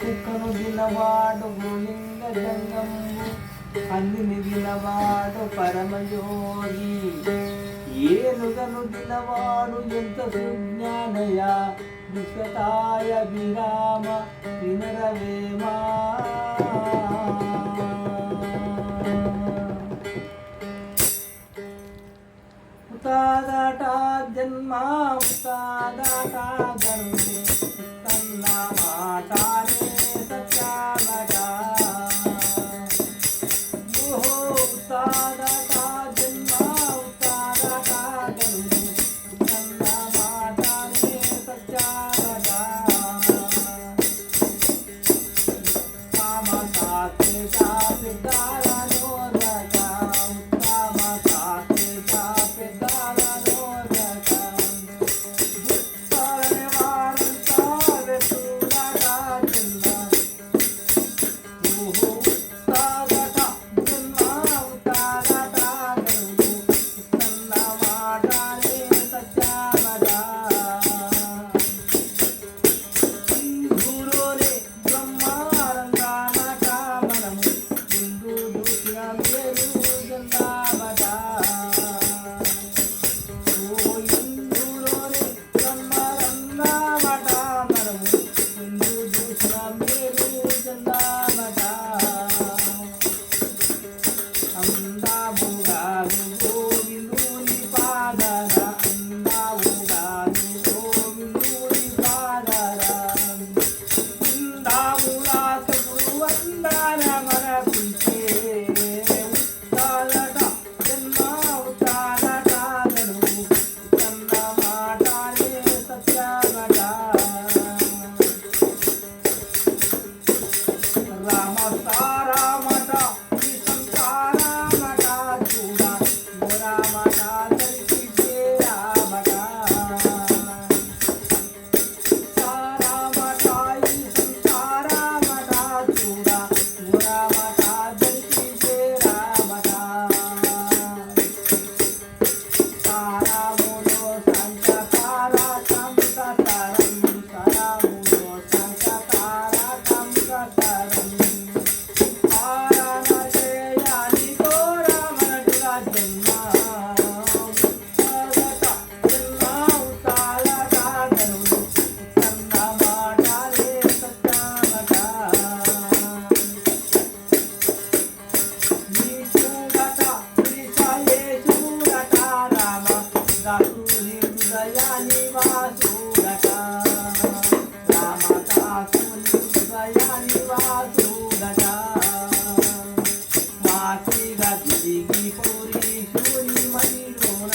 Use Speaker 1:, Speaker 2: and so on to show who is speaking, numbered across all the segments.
Speaker 1: కుక్కను దినవాడు గోవింద జంగము అందిని దినవాడు పరమయోగి. ఏనుగను దినవాడు ఎంత సుజ్ఞానయ దుఃఖతాయ విరామ వినరవేమా ఉతాదాట జన్మ ఉతాదాట గరుడే తన్న మాటానే తిరిగి పౌరీశుని మదిలోన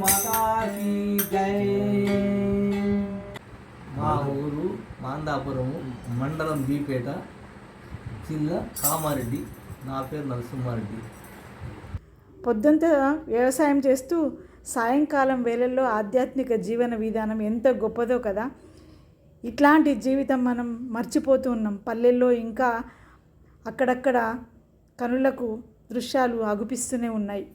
Speaker 1: మాసిగా ఊరు మాందాపురము మండలం బీపేట జిల్లా కామారెడ్డి. నా పేరు నరసింహారెడ్డి.
Speaker 2: పొద్దుంతా వ్యవసాయం చేస్తూ సాయంకాలం వేళల్లో ఆధ్యాత్మిక జీవన విధానం ఎంత గొప్పదో కదా. ఇట్లాంటి జీవితం మనం మర్చిపోతూ ఉన్నాం. పల్లెల్లో ఇంకా అక్కడక్కడ కనులకు దృశ్యాలు అగుపిస్తూనే ఉన్నాయి.